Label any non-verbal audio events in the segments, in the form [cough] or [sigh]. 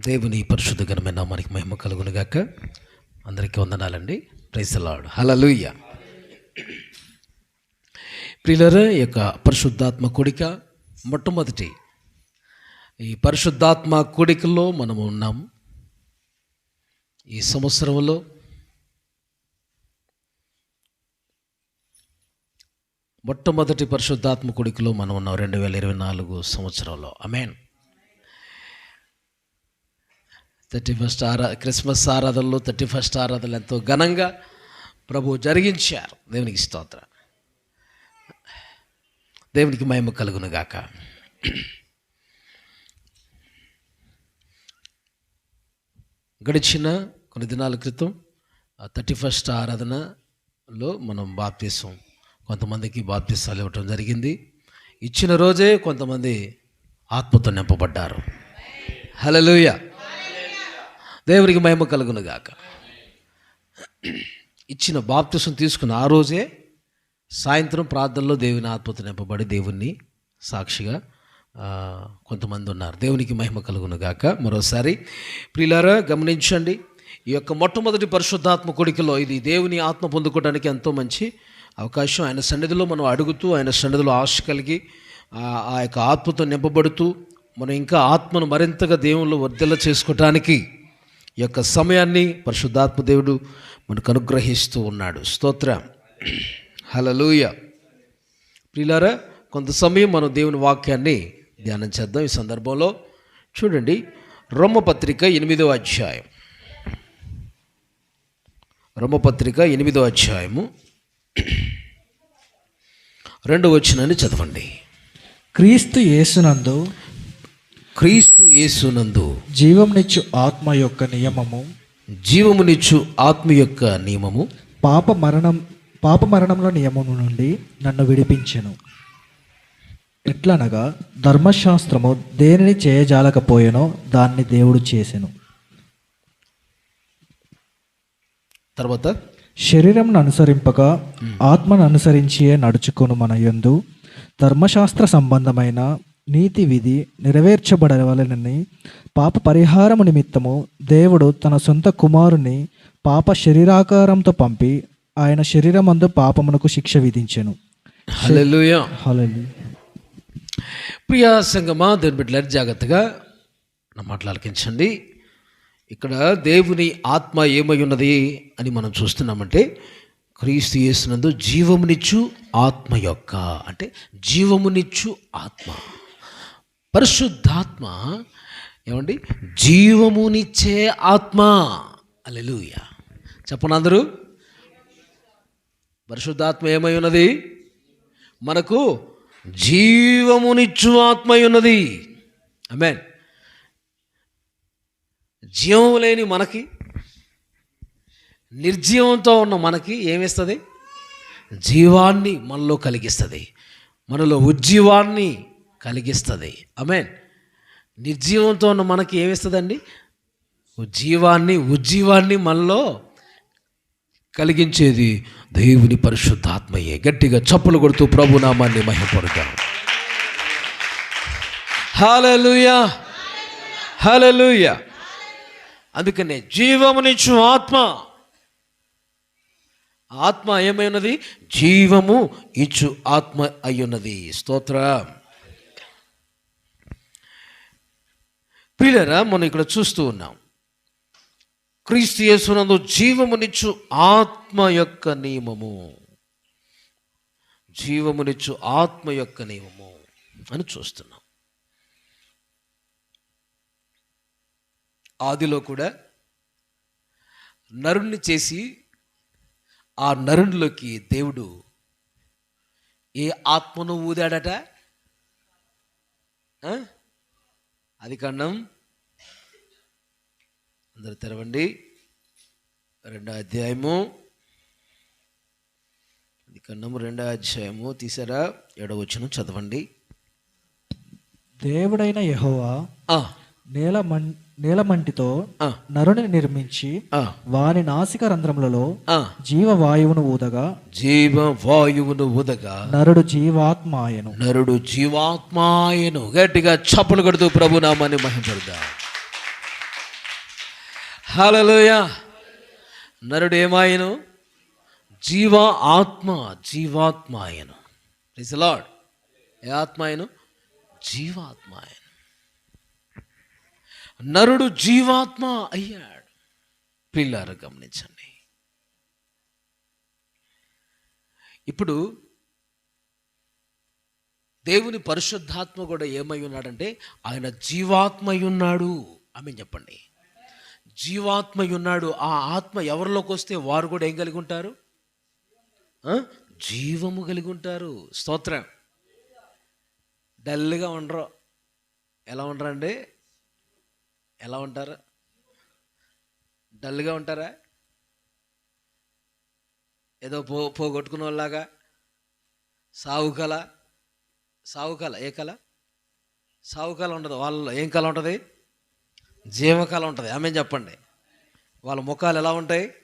దేవుని పరిశుద్ధ ఘనమైన మనకి మహిమ కలుగునుగాక. అందరికీ వందనాలండి. ప్రైసలాడు హలలుయ్య ప్రియులర ఈ యొక్క పరిశుద్ధాత్మ కూడిక మొట్టమొదటి ఈ పరిశుద్ధాత్మ కూడికలో మనము ఉన్నాం. ఈ సంవత్సరంలో మొట్టమొదటి పరిశుద్ధాత్మ కూడికలో మనం ఉన్నాం రెండు వేల ఇరవై నాలుగు సంవత్సరంలో. అమేన్ థర్టీ ఫస్ట్ ఆరా క్రిస్మస్ ఆరాధనలు థర్టీ ఫస్ట్ ఆరాధనలు ఎంతో ఘనంగా ప్రభు జరిగించారు. దేవునికి స్తోత్ర. దేవునికి మహిమ కలుగునుగాక. గడిచిన కొన్ని దినాల క్రితం థర్టీ ఫస్ట్ ఆరాధనలో మనం బాప్తీసం కొంతమందికి బాప్తీసాలు ఇవ్వటం జరిగింది. ఇచ్చిన రోజే కొంతమంది ఆత్మతో నింపబడ్డారు. హలలుయ దేవునికి మహిమ కలుగును గాక ఇచ్చిన బాప్తిసం తీసుకున్న ఆ రోజే సాయంత్రం ప్రార్థనలో దేవుని ఆత్మతో నింపబడి దేవుణ్ణి సాక్షిగా కొంతమంది ఉన్నారు. దేవునికి మహిమ కలుగును గాక మరోసారి ప్రియులారా గమనించండి ఈ యొక్క మొట్టమొదటి పరిశుద్ధాత్మ కొడికలో ఇది దేవుని ఆత్మ పొందుకోవడానికి ఎంతో మంచి అవకాశం. ఆయన సన్నిధిలో మనం అడుగుతూ ఆయన సన్నిధిలో ఆశ కలిగి ఆ యొక్క ఆత్మతో నింపబడుతూ మనం ఇంకా ఆత్మను మరింతగా దేవుళ్ళు వర్ధల చేసుకోవటానికి యొక్క సమయాన్ని పరిశుద్ధాత్మ దేవుడు మనకు అనుగ్రహిస్తూ ఉన్నాడు. స్తోత్ర. హలలుయ ప్రిలారా కొంత సమయం మనం దేవుని వాక్యాన్ని ధ్యానం చేద్దాం. ఈ సందర్భంలో చూడండి రోమపత్రిక ఎనిమిదో అధ్యాయం. రోమపత్రిక ఎనిమిదో అధ్యాయము. రెండు వచ్చినని చదవండి. క్రీస్తు యేసునందు క్రీస్తు యేసునందు జీవంనిచ్చు ఆత్మ యొక్క నియమము జీవమునిచ్చు ఆత్మ యొక్క నియమము పాప మరణం పాప మరణంలో నియమము నుండి నన్ను విడిపించెను. ఎట్లనగా ధర్మశాస్త్రము దేనిని చేయజాలకపోయెనో దాన్ని దేవుడు చేసెను. తర్వాత? శరీరంను అనుసరింపక ఆత్మను అనుసరించియే నడుచుకొను మన యందు ధర్మశాస్త్ర సంబంధమైన నీతి విధి నెరవేర్చబడవలనని పాప పరిహారము నిమిత్తము దేవుడు తన సొంత కుమారుని పాప శరీరాకారంతో పంపి ఆయన శరీరమందు పాపమునకు శిక్ష విధించెను. ప్రియా సంగమా దేవుని బిడ్డలారు జాగ్రత్తగా నా మాటలాలకించండి ఇక్కడ దేవుని ఆత్మ ఏమై ఉన్నది అని మనం చూస్తున్నామంటే క్రీస్తు యేసునందు జీవమునిచ్చు ఆత్మ యొక్క అంటే జీవమునిచ్చు ఆత్మ. పరిశుద్ధాత్మ ఏమండి? జీవమునిచ్చే ఆత్మ. అలెలుయ చెప్పను అందరూ. పరిశుద్ధాత్మ ఏమై ఉన్నది? మనకు జీవమునిచ్చు ఆత్మ ఉన్నది. అమెన్ జీవం లేని మనకి నిర్జీవంతో ఉన్న మనకి ఏమిస్తుంది జీవాన్ని మనలో కలిగిస్తుంది. మనలో ఉజ్జీవాన్ని కలిగిస్తుంది. అమెన్ నిర్జీవంతో ఉన్న మనకి ఏమిస్తుందండి? జీవాన్ని ఉజ్జీవాన్ని మనలో కలిగించేది దేవుని పరిశుద్ధాత్మయే. గట్టిగా చప్పులు కొడుతూ ప్రభునామాన్ని మహిమపడతాం హలలుయా హలలుయా అందుకనే జీవమునిచ్చు ఆత్మ. ఆత్మ ఏమై ఉన్నది జీవము ఇచ్చు ఆత్మ అయ్యున్నది. స్తోత్రం. పిల్లరా మనం ఇక్కడ చూస్తూ ఉన్నాం. క్రీస్తు యేసునందు జీవమునిచ్చు ఆత్మ యొక్క నియమము. జీవమునిచ్చు ఆత్మ యొక్క నియమము అని చూస్తున్నాం. ఆదిలో కూడా నరుణ్ణి చేసి ఆ నరుణ్లోకి దేవుడు ఏ ఆత్మను ఊదాడట? అది కన్నా అందరు తెరవండి. రెండో అధ్యాయము. ఖండము రెండో అధ్యాయము. తీసారా? ఏడో వచ్చిన చదవండి. దేవుడైన యెహోవా ఆ, నేల నేలమంటితో ఆ, నరుని నిర్మించి ఆ, వాని నాసిక రంధ్రములలో ఆ. జీవవాయువును ఊదగా జీవ వాయువును ఉదగా నరుడు జీవాత్మాయను. నరుడు జీవాత్మాయను. గట్టిగా చప్పులు కొడుతూ ప్రభునామాన్ని మహింపడదా హలలోయ నరుడు ఏమాయను జీవ ఆత్మ జీవాత్మ ఆయను లాడ్ ఏ ఆత్మ ఆయను జీవాత్మ ఆయను నరుడు జీవాత్మ అయ్యాడు. పిల్లారు గమనించండి. ఇప్పుడు దేవుని పరిశుద్ధాత్మ కూడా ఏమై ఉన్నాడంటే ఆయన జీవాత్మై ఉన్నాడు ఆమె చెప్పండి. జీవాత్మ ఉన్నాడు ఆ ఆత్మ ఎవరిలోకి వస్తే వారు కూడా ఏం కలిగి ఉంటారు? జీవము కలిగి ఉంటారు. స్తోత్రం. డల్గా ఉండరు. ఎలా ఉండరండి? ఎలా ఉంటారు? డల్గా ఉంటారా? ఏదో పో పోగొట్టుకున్న వాళ్ళలాగా? సావు కళ? సావు కళ? ఏ కళ? సావు కళ ఉండదు. వాళ్ళలో ఏం కళ ఉంటుంది? జీవకాలం ఉంటుంది. ఆమె చెప్పండి. వాళ్ళ ముఖాలు ఎలా ఉంటాయి?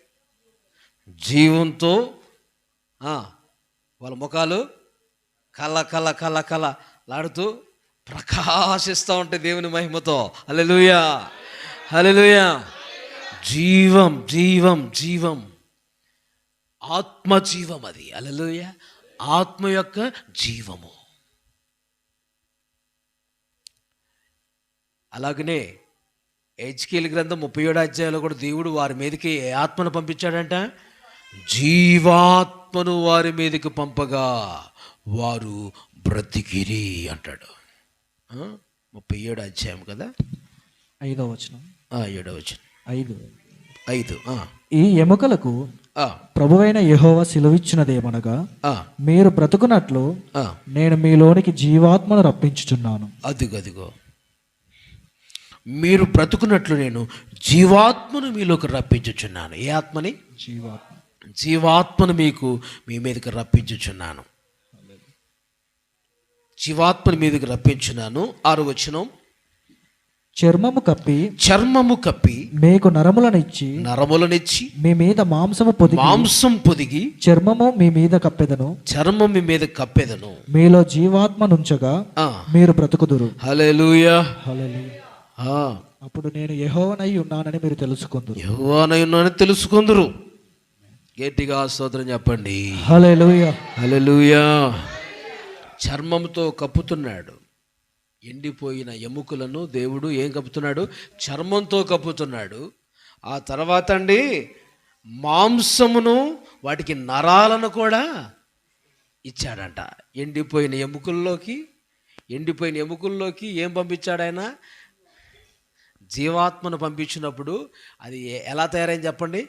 జీవంతో వాళ్ళ ముఖాలు కళ కళ కళ కళ లాడుతూ ప్రకాశిస్తూ ఉంటాయి దేవుని మహిమతో. హల్లెలూయా. హల్లెలూయా. జీవం జీవం జీవం. ఆత్మజీవం అది. అలెలుయ ఆత్మ యొక్క జీవము. అలాగనే హెచ్కేల్ గ్రంథం ముప్పై ఏడు అధ్యాయంలో కూడా దేవుడు వారి మీదకి ఏ ఆత్మను పంపించాడంట? జీవాత్మను వారి మీదకి పంపగా వారు బ్రతికిరి అంటాడు? ముప్పై ఏడు అధ్యాయం కదా? ఐదో వచనం. ఏడో వచ్చిన ఐదు. ఐదు ఆ, ఈ ఎముకలకు ప్రభువైన యెహోవా సిలువిచ్చినదేమనగా ఆ, మీరు బ్రతుకున్నట్లు. నేను మీలోనికి జీవాత్మను రప్పించుచున్నాను. అదిగో అదిగో. మీరు బ్రతుకున్నట్లు నేను జీవాత్మను మీలోకి రప్పించుచున్నాను. ఏ ఆత్మని? జీవాత్మ. జీవాత్మను మీకు మీ మీదకి రప్పించుచున్నాను. జీవాత్మను మీదకి రప్పించున్నాను. ఆరు వచనం. చర్మము కప్పి చర్మము కప్పి మీకు నరములనిచ్చి నరములనిచ్చి మీ మీద మాంసము పొదిగి మాంసం పొదిగి చర్మము మీ మీద కప్పెదను. చర్మం మీ మీద కప్పెదను. మీలో జీవాత్మ నుంచగా మీరు బ్రతుకుదురు. హల్లెలూయా. హల్లెలూయా. అప్పుడు నేను యెహోవనై ఉన్నానని మీరు తెలుసుకుందురు. యెహోవానై ఉన్నానని తెలుసుకుందరు. గట్టిగా స్తోత్రం చెప్పండి. హల్లెలూయా. హల్లెలూయా. చర్మంతో కప్పుతున్నాడు. ఎండిపోయిన ఎముకలను దేవుడు ఏం కప్పుతున్నాడు? చర్మంతో కప్పుతున్నాడు. ఆ తర్వాత అండి మాంసమును వాటికి నరాలను కూడా ఇచ్చాడంట. ఎండిపోయిన ఎముకల్లోకి ఎండిపోయిన ఎముకల్లోకి ఏం పంపించాడు ఆయన? జీవాత్మను పంపించినప్పుడు అది ఎలా తయారైంది చెప్పండి?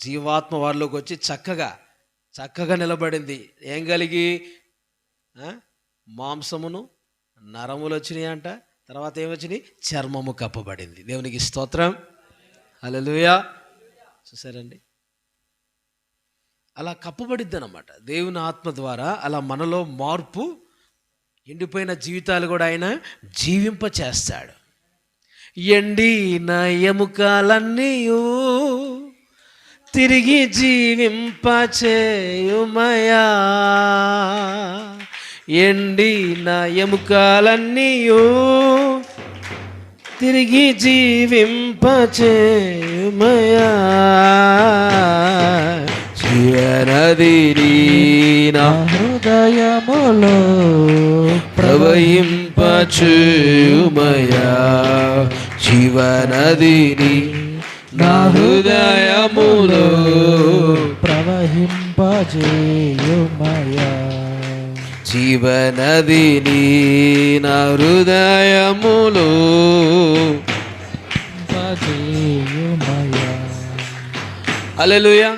జీవాత్మ వారిలోకి వచ్చి చక్కగా చక్కగా నిలబడింది. ఏం కలిగి? మాంసమును నరములు వచ్చినాయి అంట. తర్వాత ఏమొచ్చినాయి చర్మము కప్పబడింది. దేవునికి స్తోత్రం. అలలుయా చూసారండి? అలా కప్పబడిద్ది అనమాట దేవుని ఆత్మ ద్వారా అలా మనలో మార్పు ఎండిపోయిన జీవితాలు కూడా ఆయన జీవింప చేస్తాడు ఎండిన ఎముకలన్నీయు తిరిగి జీవింపచేయుమయా. ఎండిన ఎముకలన్నీయు తిరిగి జీవింపచేయుమయా. జీవనదిని నా నా హృదయములో ప్రవహింపచేయుమయా. జీవనదిని నా హృదయములో ప్రవహింపజేయుమయా. జీవనదిని నా హృదయములో ప్రవహింపజేయుమయా. అలెలుయా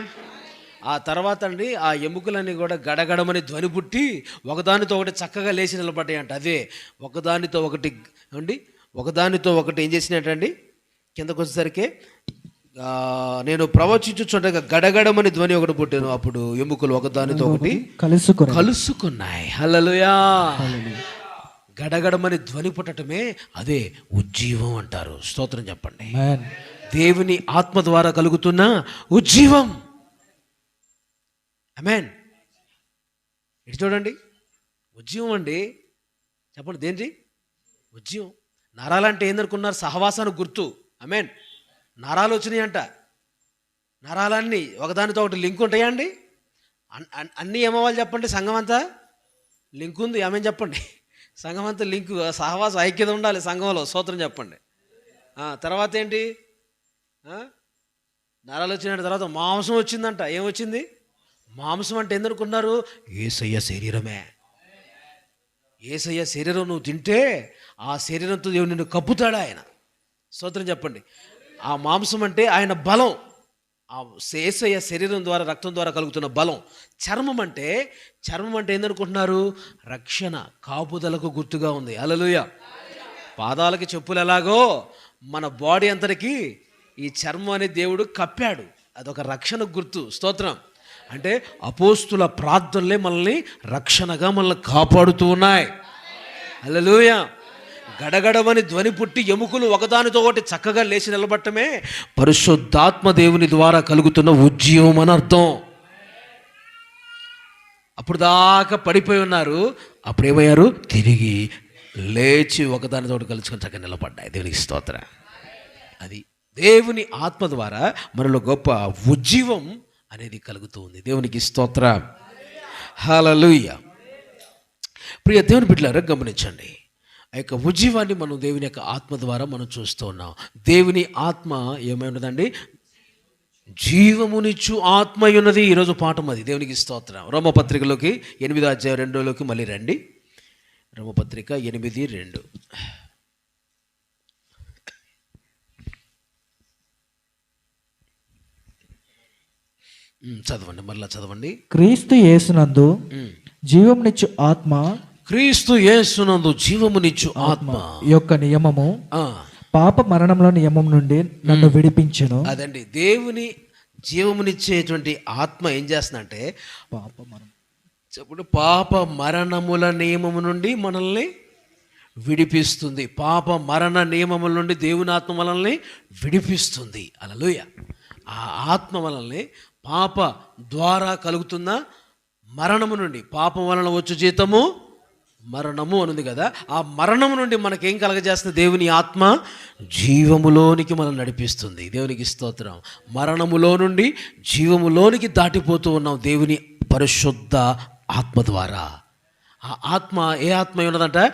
ఆ తర్వాత అండి ఆ ఎముకలన్నీ కూడా గడగడమని ధ్వని పుట్టి ఒకదానితో ఒకటి చక్కగా లేచి నిలబడ్డాయి అంట అదే ఒకదానితో ఒకటి అండి ఒకదానితో ఒకటి ఏం చేసినట్టండి కిందకు వచ్చేసరికి నేను ప్రవచించుచుండగా గడగడమని ధ్వని ఒకటి పుట్టాను. అప్పుడు ఎముకలు ఒకదానితో ఒకటి కలుసుకుని కలుసుకున్నాయి. హల్లలుయా! గడగడమని ధ్వని పుట్టటమే అదే ఉజ్జీవం అంటారు. స్తోత్రం చెప్పండి. దేవుని ఆత్మ ద్వారా కలుగుతున్న ఉజ్జీవం. అమెన్ ఇటు చూడండి. ఉజ్జీవం అండి. చెప్పండి దేంటి ఉజ్జీవం. నరాలంటే ఏందనుకున్నారు? సహవాసానికి గుర్తు. అమెన్ నరాలు వచ్చినాయి అంట నరాలన్నీ ఒకదానితో ఒకటి లింక్ ఉంటాయా అండి? అన్- అన్నీ ఏమవ్వాలి చెప్పండి సంఘం అంతా? లింక్ ఉంది ఏమేం చెప్పండి. సంఘం అంతా లింక్ సహవాస ఐక్యత ఉండాలి సంఘంలో సూత్రం చెప్పండి. తర్వాత ఏంటి? నరాలు వచ్చిన తర్వాత మాంసం వచ్చిందంట. ఏం వచ్చింది? మాంసం అంటే ఎందుకున్నారు ఏసయ్య శరీరమే. ఏసయ్య శరీరం నువ్వు తింటే ఆ శరీరంతో దేవుడు నిన్ను కప్పుతాడు ఆయన? స్తోత్రం చెప్పండి. ఆ మాంసం అంటే ఆయన బలం. ఆ ఏసయ్య శరీరం ద్వారా రక్తం ద్వారా కలుగుతున్న బలం. చర్మం అంటే చర్మం అంటే ఏందనుకుంటున్నారు? రక్షణ. కాపుదలకు గుర్తుగా ఉంది. అలలుయ పాదాలకి చెప్పులు ఎలాగో మన బాడీ అంతటికి ఈ చర్మం అనే దేవుడు కప్పాడు. అదొక రక్షణ గుర్తు. స్తోత్రం. అంటే అపోస్తుల ప్రార్థనలే మనల్ని రక్షణగా మనల్ని కాపాడుతూ ఉన్నాయి. అలలుయా గడగడవని ధ్వని పుట్టి ఎముకలు ఒకదానితో ఒకటి చక్కగా లేచి నిలబట్టమే పరిశుద్ధాత్మ దేవుని ద్వారా కలుగుతున్న ఉజ్జీవం అని అర్థం. అప్పుడు దాకా పడిపోయి ఉన్నారు. అప్పుడేమయ్యారు తిరిగి లేచి ఒకదానితో కలుసుకొని చక్కగా నిలబడ్డాయి. దేవునికి స్తోత్ర. అది దేవుని ఆత్మ ద్వారా మనలో గొప్ప ఉజ్జీవం అనేది కలుగుతూ ఉంది దేవునికి స్తోత్ర. హల్లెలూయ. ప్రియ దేవుని బిడ్డలారా గమనించండి. ఆ యొక్క ఉజ్జీవాన్ని మనం దేవుని యొక్క ఆత్మ ద్వారా మనం చూస్తూ ఉన్నాం. దేవుని ఆత్మ ఏమై ఉన్నదండి జీవమునిచ్చు ఆత్మ ఉన్నది ఈరోజు పాఠం అది. దేవునికి స్తోత్రం. రోమపత్రికలోకి ఎనిమిదో అధ్యాయం రెండోలోకి మళ్ళీ రండి. రోమపత్రిక ఎనిమిది రెండు. చదవండి. మళ్ళా చదవండి. క్రీస్తు యేసునందు ఉమ్. జీవమునిచ్చు ఆత్మ క్రీస్తు యేసునందు జీవమునిచ్చు ఆత్మ. యొక్క నియమము పాప మరణంలో నియమం నుండి నన్ను విడిపించెను. అదండి. దేవుని జీవమునిచ్చేటువంటి ఆత్మ ఏం చేస్తుందంటే పాప మరణం. చెప్పుడు పాప మరణముల నియమము నుండి మనల్ని విడిపిస్తుంది. పాప మరణ నియమముల నుండి దేవుని ఆత్మ మనల్ని విడిపిస్తుంది. అలలుయ ఆ ఆత్మ మనల్ని పాప ద్వారా కలుగుతున్న మరణము నుండి పాపం వలన వచ్చు జీతము మరణము అనుంది కదా ఆ మరణము నుండి మనకేం కలగజేస్తుంది దేవుని ఆత్మ? జీవములోనికి మనం నడిపిస్తుంది. దేవునికి స్తోత్రం. మరణములో నుండి జీవములోనికి దాటిపోతూ ఉన్నాం దేవుని పరిశుద్ధ ఆత్మ ద్వారా. ఆ ఆత్మ ఏ ఆత్మ ఉన్నదంట?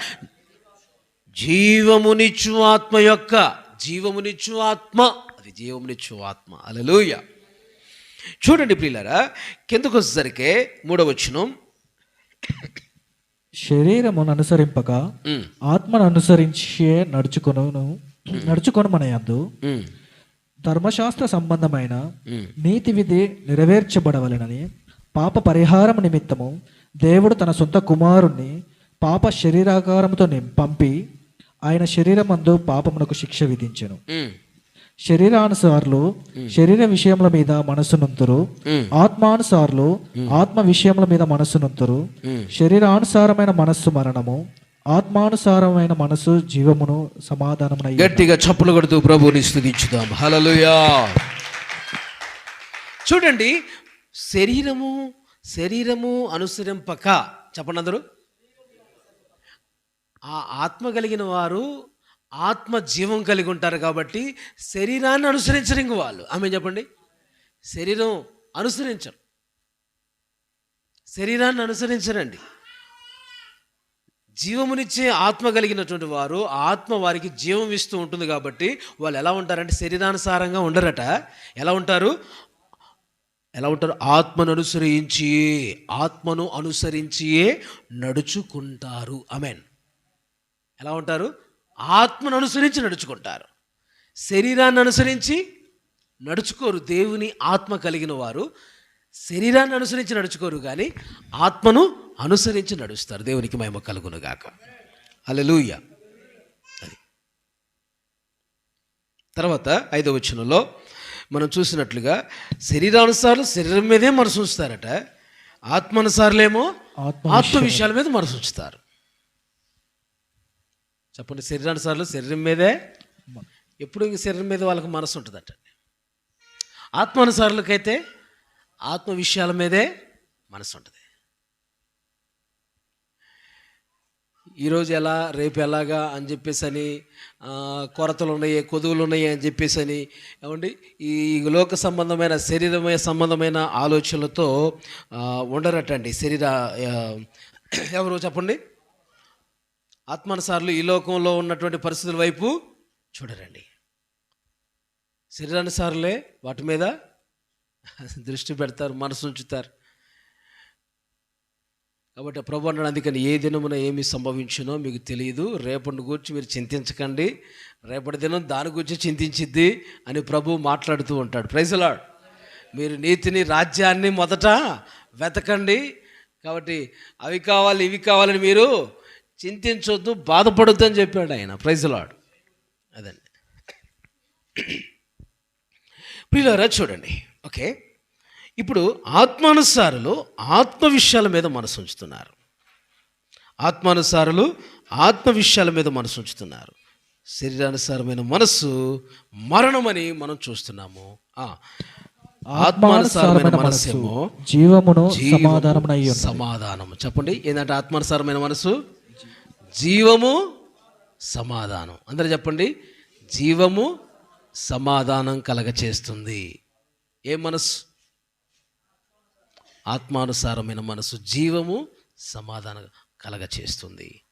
జీవమునిచ్చు ఆత్మ యొక్క జీవమునిచ్చు ఆత్మ. అది జీవమునిచ్చు ఆత్మ. అలలోయ చూడండి ప్రియులారా కిందకు వచ్చేసరికి మూడవచ్చును శరీరమును అనుసరింపక ఆత్మను అనుసరించే నడుచుకొను నడుచుకొని మన యందు ధర్మశాస్త్ర సంబంధమైన నీతి విధి నెరవేర్చబడవలెనని పాప పరిహారం నిమిత్తము దేవుడు తన సొంత కుమారుణ్ణి పాప శరీరాకారముతో నిం- పంపి ఆయన శరీరమందు పాపమునకు శిక్ష విధించెను. శరీరానుసారులు శరీర విషయముల మీద మనస్సునుంతురు. ఆత్మానుసారులు ఆత్మ విషయముల మీద మనస్సునుంతురు. శరీరానుసారమైన మనస్సు మరణము ఆత్మానుసారమైన మనస్సు జీవమును సమాధానమున గట్టిగా చప్పులు కొడుతూ ప్రభువుని స్థుతించుదాం. హలలుయా చూడండి శరీరము శరీరము అనుసరింపక చెప్పండి అందరూ. ఆ ఆత్మ కలిగిన వారు ఆత్మ జీవం కలిగి ఉంటారు కాబట్టి శరీరాన్ని అనుసరించరు ఇంక వాళ్ళు. ఆమె చెప్పండి? శరీరం అనుసరించరు. శరీరాన్ని అనుసరించరండి. జీవమునిచ్చే ఆత్మ కలిగినటువంటి వారు ఆత్మ వారికి జీవం ఇస్తూ ఉంటుంది కాబట్టి వాళ్ళు ఎలా ఉంటారంటే శరీరానుసారంగా ఉండరట. ఎలా ఉంటారు? ఎలా ఉంటారు? ఆత్మను అనుసరించి ఆత్మను అనుసరించియే నడుచుకుంటారు. అమెన్ ఎలా ఉంటారు? ఆత్మను అనుసరించి నడుచుకుంటారు. శరీరాన్ని అనుసరించి నడుచుకోరు. దేవుని ఆత్మ కలిగిన వారు శరీరాన్ని అనుసరించి నడుచుకోరు కానీ ఆత్మను అనుసరించి నడుస్తారు. దేవునికి మహిమ కలుగును గాక. అలెలుయ అది. తర్వాత ఐదవ వచనంలో మనం చూసినట్లుగా శరీరానుసారులు శరీరం మీదే మనసు ఉంచుతారట. ఆత్మానుసారులేమో ఆత్మ ఆత్మ విషయాల మీద మనసు ఉంచుతారు. చెప్పండి శరీరానుసారులు శరీరం మీదే ఎప్పుడు ఇంక శరీరం మీద వాళ్ళకి మనసు ఉంటుందట. ఆత్మానుసారులకైతే ఆత్మ విషయాల మీదే మనసు ఉంటుంది. ఈరోజు ఎలా రేపు ఎలాగా అని చెప్పేసి అని కొరతలు ఉన్నాయి కొదువులు ఉన్నాయి అని చెప్పేసి అని ఏమండి ఈ లోక సంబంధమైన శరీరమైన సంబంధమైన ఆలోచనలతో ఉండరటండి. శరీర ఎవరు చెప్పండి? ఆత్మానుసారులు ఈ లోకంలో ఉన్నటువంటి పరిస్థితుల వైపు చూడరండి. శరీరానుసారులే వాటి మీద దృష్టి పెడతారు మనసు ఉంచుతారు. కాబట్టి ప్రభు అన్నాడు అందుకని ఏ దినమున ఏమి సంభవించినో మీకు తెలియదు. రేపటి గురించి మీరు చింతించకండి. రేపటి దినం దాని గురించి చింతించిద్ది అని ప్రభు మాట్లాడుతూ ఉంటాడు. ప్రైజలాడ్ మీరు నీతిని రాజ్యాన్ని మొదట వెతకండి. కాబట్టి అవి కావాలి ఇవి కావాలని మీరు చింతించొద్దు బాధపడొద్దు అని చెప్పాడు ఆయన. ప్రైజలాడ్ అదండి. ప్రియులారా చూడండి. ఓకే? ఇప్పుడు ఆత్మానుసారులు ఆత్మ విషయాల మీద మనసు ఉంచుతున్నారు. ఆత్మానుసారులు ఆత్మ విషయాల మీద మనసు ఉంచుతున్నారు. శరీరానుసారమైన మనస్సు మరణమని మనం చూస్తున్నాము. ఆత్మానుసారమైన మనస్సు ఏమో జీవమును. సమాధానము. చెప్పండి ఏంటంటే ఆత్మానుసారమైన మనసు జీవము సమాధానం. అందరూ చెప్పండి. జీవము సమాధానం కలగచేస్తుంది. ఏ మనసు ఆత్మానుసారమైన మనసు జీవము సమాధానం కలగచేస్తుంది.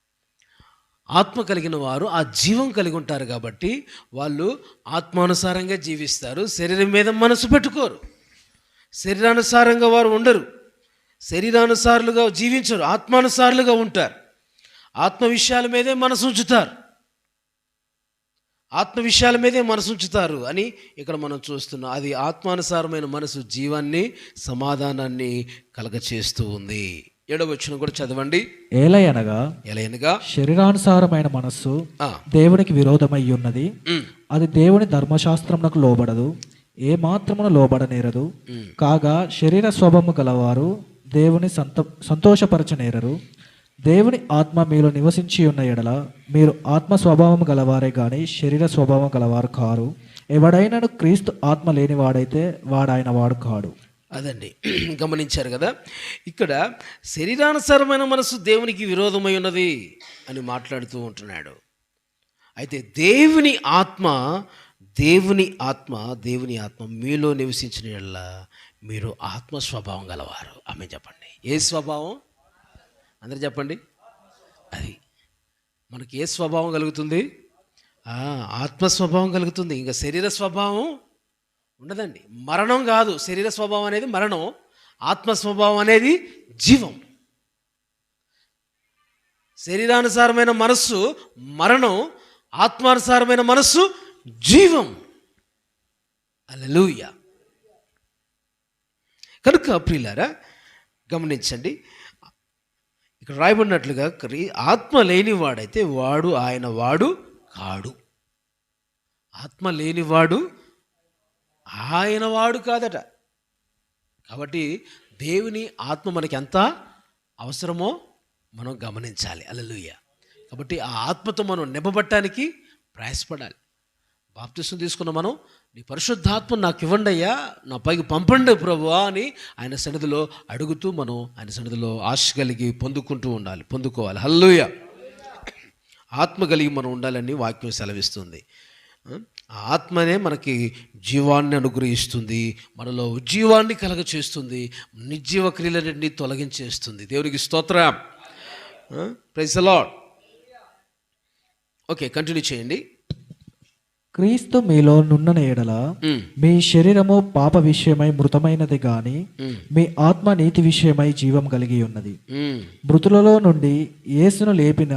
ఆత్మ కలిగిన వారు ఆ జీవం కలిగి ఉంటారు కాబట్టి వాళ్ళు ఆత్మానుసారంగా జీవిస్తారు. శరీరం మీద మనసు పెట్టుకోరు. శరీరానుసారంగా వారు ఉండరు. శరీరానుసారులుగా జీవించరు. ఆత్మానుసారులుగా ఉంటారు. ఆత్మ విషయాల మీదే మనసు ఉంచుతారు. ఆత్మ విషయాల మీదే మనసు ఉంచుతారు అని ఇక్కడ మనం చూస్తున్నాం. అది ఆత్మానుసారమైన మనసు జీవాన్ని సమాధానాన్ని కలగచేస్తూ ఉంది. ఏడవ వచ్చిన కూడా చదవండి. ఏలయనగా ఎలయనగా శరీరానుసారమైన మనస్సు దేవునికి విరోధమై ఉన్నది. అది దేవుని ధర్మశాస్త్రమునకు లోబడదు. ఏ మాత్రమును లోబడనేరదు. కాగా శరీర స్వభావము గలవారు దేవుని సంత సంతోషపరచనేరరు. దేవుని ఆత్మ మీలో నివసించి ఉన్న ఎడల మీరు ఆత్మ స్వభావం గలవారే కానీ శరీర స్వభావం గలవారు కారు. ఎవడైనాను క్రీస్తు ఆత్మ లేనివాడైతే వాడాయన వాడు కాడు. అదండి. [clears throat] గమనించారు కదా? ఇక్కడ శరీరానుసారమైన మనసు దేవునికి విరోధమై ఉన్నది అని మాట్లాడుతూ ఉంటున్నాడు. అయితే దేవుని ఆత్మ దేవుని ఆత్మ దేవుని ఆత్మ మీలో నివసించిన ఎడల మీరు ఆత్మ స్వభావం గలవారు. ఆమె చెప్పండి. ఏ స్వభావం? అందరు చెప్పండి. అది మనకి ఏ స్వభావం కలుగుతుంది? ఆత్మ స్వభావం కలుగుతుంది. ఇంకా శరీర స్వభావం ఉండదండి. మరణం కాదు. శరీర స్వభావం అనేది మరణం. ఆత్మ స్వభావం అనేది జీవం. శరీరానుసారమైన మనస్సు మరణం. ఆత్మానుసారమైన మనస్సు జీవం. అలలుయ కనుక ప్రియులారా గమనించండి. ఇక్కడ రాయబడినట్లుగా క్రీ- ఆత్మ లేనివాడైతే వాడు ఆయన వాడు కాడు. ఆత్మ లేనివాడు ఆయన వాడు కాదట. కాబట్టి దేవుని ఆత్మ మనకి ఎంత అవసరమో మనం గమనించాలి. అలలుయ కాబట్టి ఆ ఆత్మతో మనం నింపబట్టడానికి ప్రయాసపడాలి. బాప్తిసం తీసుకున్న మనం. నీ పరిశుద్ధాత్మ నాకు ఇవ్వండి అయ్యా. నా పైకి పంపండి ప్రభువా అని ఆయన సన్నిధిలో అడుగుతూ మనం ఆయన సన్నిధిలో ఆశ కలిగి పొందుకుంటూ ఉండాలి. పొందుకోవాలి. హల్లుయ ఆత్మ కలిగి మనం ఉండాలని వాక్యం సెలవిస్తుంది. ఆ ఆత్మనే మనకి జీవాన్ని అనుగ్రహిస్తుంది. మనలో ఉజ్జీవాన్ని కలగ చేస్తుంది నిర్జీవ క్రియలన్నింటినీ తొలగించేస్తుంది. దేవునికి స్తోత్రం. ప్రైజ్ లాడ్ ఓకే కంటిన్యూ చేయండి. క్రీస్తు మీలో నున్న ఎడల మ్, శరీరము పాప విషయమై మృతమైనది గాని మ్, ఆత్మ నీతి విషయమై జీవం కలిగి ఉన్నది. మృతులలో నుండి యేసును లేపిన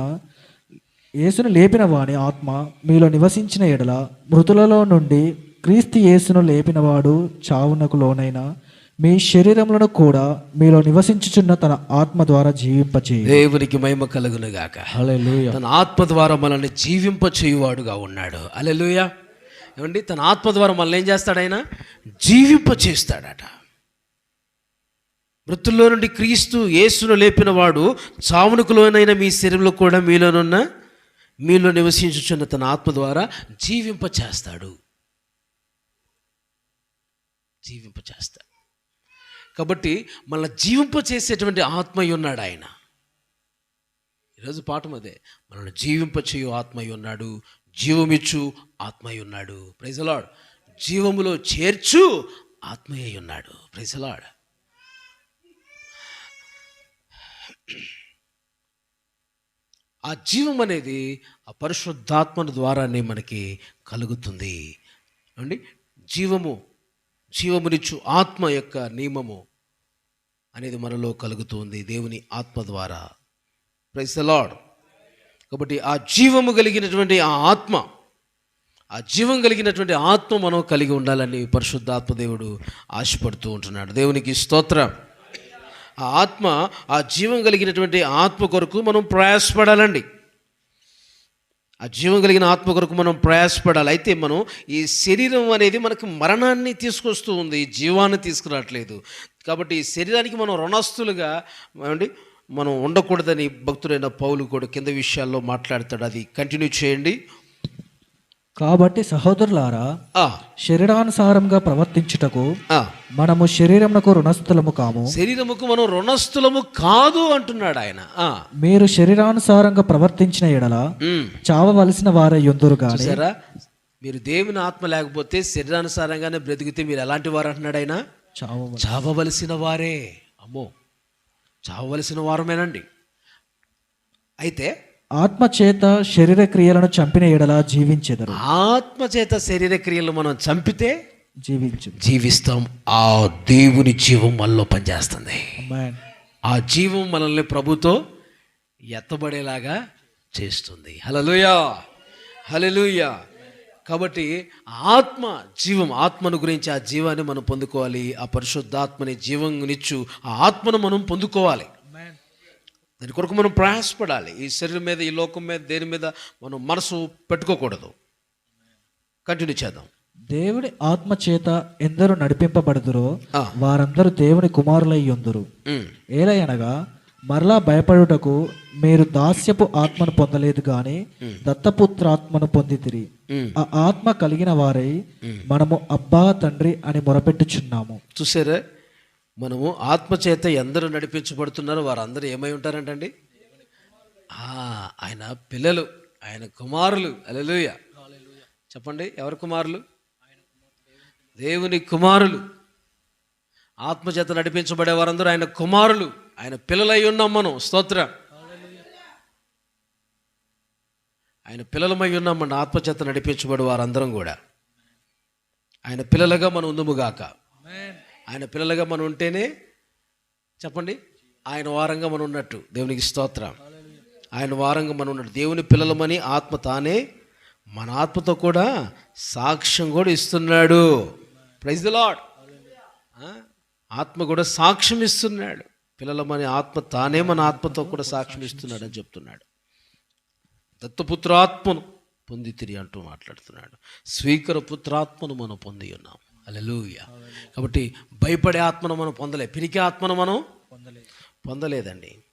యేసును లేపిన వాని ఆత్మ మీలో నివసించిన ఎడల మృతులలో నుండి క్రీస్తు యేసును లేపినవాడు చావునకు లోనైన మీ శరీరములను కూడా మీలో నివసించుచున్న తన ఆత్మ ద్వారా జీవింపచేయ దేవునికి మహిమ కలుగును గాక. హల్లెలూయా. తన ఆత్మ ద్వారా మనల్ని జీవింప చేయువాడుగా ఉన్నాడు. అలెలుయ ఏమండి? తన ఆత్మ ద్వారా మనల్ని ఏం చేస్తాడు ఆయన? జీవింప చేస్తాడట మృతుల్లో నుండి క్రీస్తు యేసును లేపిన వాడు చావునకు లోనైన మీ శరీరంలో కూడా మీలోనున్న మీలో నివసించుచున్న తన ఆత్మ ద్వారా జీవింప చేస్తాడు జీవింప చేస్తాడు కాబట్టి మళ్ళీ జీవింప చేసేటువంటి ఉన్నాడు ఆయన. ఈరోజు పాఠం అదే. మనల్ని జీవింపచేయు ఆత్మయ్య ఉన్నాడు జీవమిచ్చు ఆత్మయ్య ఉన్నాడు. ప్రైజలాడ్ జీవములో చేర్చు ఆత్మయ్య ఉన్నాడు. ప్రైజలాడ్ ఆ జీవం అనేది ఆ పరిశుద్ధాత్మను ద్వారానే మనకి కలుగుతుంది. అండి జీవము జీవమునిచ్చు ఆత్మ యొక్క నియమము అనేది మనలో కలుగుతుంది దేవుని ఆత్మ ద్వారా. ప్రైస్ ద లార్డ్ కాబట్టి ఆ జీవము కలిగినటువంటి ఆ ఆత్మ ఆ జీవం కలిగినటువంటి ఆత్మ మనం కలిగి ఉండాలని పరిశుద్ధాత్మ దేవుడు ఆశపడుతూ ఉంటున్నాడు. దేవునికి స్తోత్రం. ఆ ఆత్మ ఆ జీవం కలిగినటువంటి ఆత్మ కొరకు మనం ప్రయాసపడాలండి. ఆ జీవం కలిగిన ఆత్మ కొరకు మనం ప్రయాసపడాలి. అయితే మనం ఈ శరీరం అనేది మనకు మరణాన్ని తీసుకొస్తూ ఉంది. జీవాన్ని తీసుకురావట్లేదు. కాబట్టి ఈ శరీరానికి మనం రుణస్తులుగా ఏమండి? మనం ఉండకూడదని భక్తుడైన పౌలు కూడా కింద విషయాల్లో మాట్లాడతాడు. అది కంటిన్యూ చేయండి. కాబట్టి సహోదరులారా ఆ, శరీరానుసారంగా ప్రవర్తించుటకు ఆ. మనము శరీరమునకు రుణస్థులము కాము. శరీరముకు మనం రుణస్థులము కాదు అంటున్నాడు ఆయన. మీరు శరీరానుసారంగా ప్రవర్తించిన ఎడల. చావవలసిన వారే గాని చూసారా? మీరు దేవుని ఆత్మ లేకపోతే శరీరానుసారంగానే బ్రతికితే మీరు ఎలాంటి వారు అంటున్నాడు ఆయన? చావ చావవలసిన వారే. అమ్మో. చావవలసిన వారమేనండి. అయితే ఆత్మ చేత శరీర క్రియలను చంపిన ఎడల జీవించెదరు. ఆత్మ చేత శరీర క్రియలు మనం చంపితే జీవించు. జీవిస్తాం. ఆ దేవుని జీవం మనలో పనిచేస్తుంది. ఆ జీవం మనల్ని ప్రభుతో ఎత్తబడేలాగా చేస్తుంది. హలలుయా హలలుయా కాబట్టి ఆత్మ జీవం ఆత్మను గురించి ఆ జీవాన్ని మనం పొందుకోవాలి. ఆ పరిశుద్ధాత్మని జీవంనిచ్చు ఆ ఆత్మను మనం పొందుకోవాలి. దాని కొరకు మనం ప్రయాసపడాలి. ఈ శరీరం మీద ఈ లోకం మీద దేని మీద మనం మనసు పెట్టుకోకూడదు. కంటిన్యూ చేద్దాం. దేవుడి ఆత్మ చేత ఎందరు నడిపింపబడుదురో. వారందరూ దేవుని కుమారులై ఉమ్, ఏలయనగా మరలా భయపడుటకు మీరు దాస్యపు ఆత్మను పొందలేదు గాని దత్తపుత్రాత్మను పొందితిరి. ఆ ఆత్మ కలిగిన వారై మనము అబ్బా తండ్రి అని మొరపెట్టుచున్నాము. చూసారా? మనము ఆత్మచేత ఎందరూ నడిపించబడుతున్నారో వారందరూ ఏమై ఉంటారంటండి? ఆయన పిల్లలు ఆయన కుమారులు. అలెలుయ చెప్పండి ఎవరి కుమారులు? దేవుని కుమారులు. ఆత్మచేత నడిపించబడే వారందరూ ఆయన కుమారులు. ఆయన పిల్లలై ఉన్నాం మనం. స్తోత్ర. ఆయన పిల్లలమై ఉన్నాం మన ఆత్మచేత నడిపించబడే వారందరం కూడా. ఆయన పిల్లలుగా మనం ఉందుముగాక ఆయన పిల్లలుగా మనం ఉంటేనే చెప్పండి ఆయన వారంగా మనం ఉన్నట్టు. దేవునికి స్తోత్రం. ఆయన వారంగా మనం ఉన్నట్టు. దేవుని పిల్లలమని ఆత్మ తానే మన ఆత్మతో కూడా సాక్ష్యం కూడా ఇస్తున్నాడు. ప్రైజ్ ద లాడ్ ఆత్మ కూడా సాక్ష్యం ఇస్తున్నాడు. పిల్లలమని ఆత్మ తానే మన ఆత్మతో కూడా సాక్ష్యం ఇస్తున్నాడు అని చెప్తున్నాడు. దత్తపుత్రాత్మను పొంది తిరిగి అంటూ మాట్లాడుతున్నాడు. స్వీకర పుత్రాత్మను మనం పొంది ఉన్నాం. అలెలుయ కాబట్టి భయపడే ఆత్మను మనం పొందలే. పిరికి ఆత్మను మనం పొందలేదండి.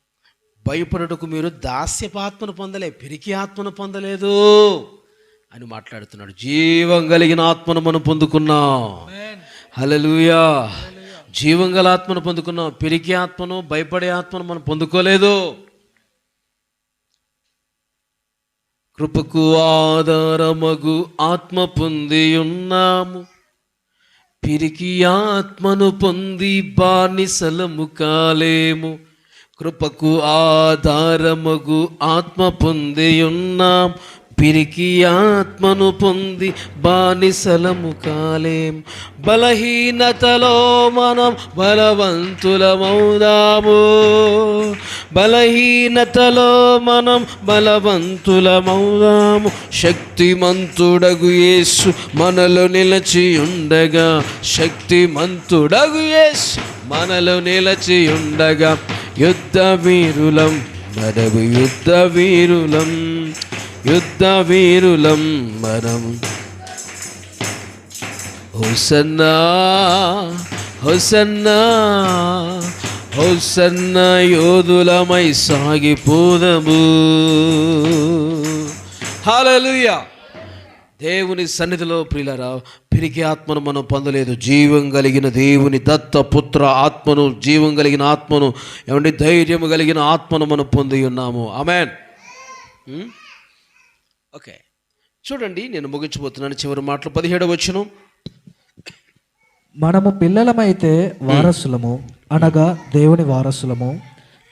భయపడుటకు మీరు దాస్యపు ఆత్మను పొందలే. పిరికి ఆత్మను పొందలేదు అని మాట్లాడుతున్నాడు. జీవం కలిగిన ఆత్మను మనం పొందుకున్నాం. హలలుయా జీవం గల ఆత్మను పొందుకున్నాం. పిరికి ఆత్మను భయపడే ఆత్మను మనం పొందుకోలేదు. కృపకు ఆధారమగు ఆత్మ పొంది ఉన్నాము. పిరికి ఆత్మను పొంది బానిసలము కాలేము. కృపకు ఆధారమగు ఆత్మ పొంది ఉన్నాం పిరికి ఆత్మను పొంది బానిసలము కాలేం. బలహీనతలో మనం బలవంతులమౌదాము బలహీనతలో మనం బలవంతులమౌదాము శక్తిమంతుడగు యేసు మనలో నిలచి ఉండగా శక్తిమంతుడగు యేసు మనలో నిలచి ఉండగా యుద్ధ వీరులం మనము యుద్ధ వీరులం యుద్ధ వీరులం మనం హుసన్నా హుసన్నా హుసన్న యోధులమై సాగిపోదము. హాలలుయా దేవుని సన్నిధిలో ప్రియులరా పిరికి ఆత్మను మనం పొందలేదు. జీవం కలిగిన దేవుని దత్త పుత్ర ఆత్మను జీవం కలిగిన ఆత్మను ఏమంటే ధైర్యం కలిగిన ఆత్మను మనం పొంది ఉన్నాము. ఆమెన్. ఓకే. చూడండి నేను ముగించబోతున్నాను చివరి మాటలు. పదిహేడు వచ్చును మనము పిల్లలమైతే వారసులము అనగా దేవుని వారసులము.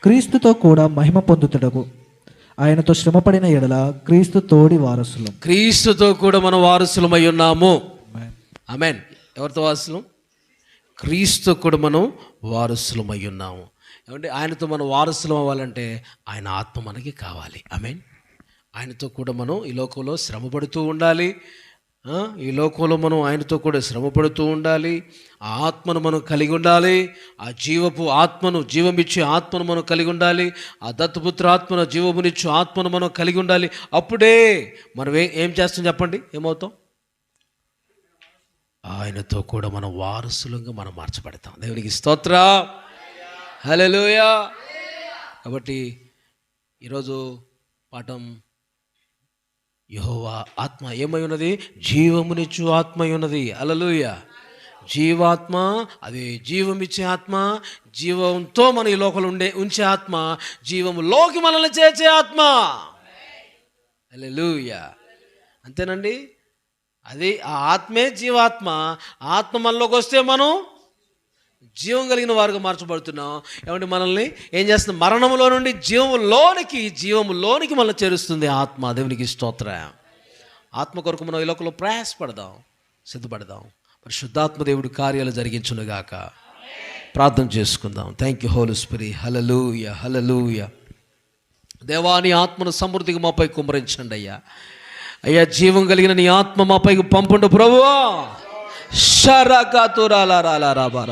క్రీస్తుతో కూడా మహిమ పొందుతుడకు ఆయనతో శ్రమపడిన ఎడల క్రీస్తు తోడి వారసులం. క్రీస్తుతో కూడా మనం వారసులమై ఉన్నాము. ఆమెన్ ఎవరితో వారసులం? క్రీస్తు కూడా మనం వారసులమై ఉన్నాము. ఏమంటే ఆయనతో మనం వారసులం అవ్వాలంటే ఆయన ఆత్మ మనకి కావాలి. ఆమెన్ ఆయనతో కూడా మనం ఈ లోకంలో శ్రమపడుతూ ఉండాలి. ఈ లోకంలో మనం ఆయనతో కూడా శ్రమపడుతూ ఉండాలి. ఆ ఆత్మను మనం కలిగి ఉండాలి. ఆ జీవపు ఆత్మను జీవమిచ్చే ఆత్మను మనం కలిగి ఉండాలి. ఆ దత్తపుత్ర ఆత్మను జీవమునిచ్చు ఆత్మను మనం కలిగి ఉండాలి. అప్పుడే మనం ఏ- ఏం చేస్తాం చెప్పండి? ఏమవుతాం? ఆయనతో కూడా మనం వారసులంగా మనం మార్చబడతాం. దేవునికి స్తోత్ర. హల్లెలూయా. కాబట్టి ఈరోజు పాఠం యహోవా ఆత్మ ఏమై ఉన్నది జీవమునిచ్చు ఆత్మ ఉన్నది అలలుయ జీవాత్మ అది జీవమిచ్చే ఆత్మ జీవంతో మన ఈ లోకలు ఉండే ఉంచే ఆత్మ జీవములోకి మనల్ని చేర్చే ఆత్మ. అలెలుయ అంతేనండి? అది ఆ ఆత్మే జీవాత్మ. ఆత్మ మనలోకి వస్తే మనం జీవం కలిగిన వారుగా మార్చబడుతున్నాం. ఏమంటే మనల్ని? ఏం చేస్తుంది? మరణములో నుండి జీవములోనికి జీవములోనికి మనల్ని చేరుస్తుంది ఆత్మ. దేవునికి స్తోత్ర. ఆత్మ కొరకు మనం ఈ లోకంలో ప్రయాసపడదాం సిద్ధపడదాం. మరి శుద్ధాత్మ దేవుడి కార్యాలు జరిగించునుగాక. ప్రార్థన చేసుకుందాం. Thank you holy spirit hallelujah hallelujah దేవాని ఆత్మను సమృద్ధిగా మాపై కుమరించండి అయ్యా. అయ్యా జీవం కలిగిన నీ ఆత్మ మాపైకి పంపుండు ప్రభువా. షరకా రాలా రాబారా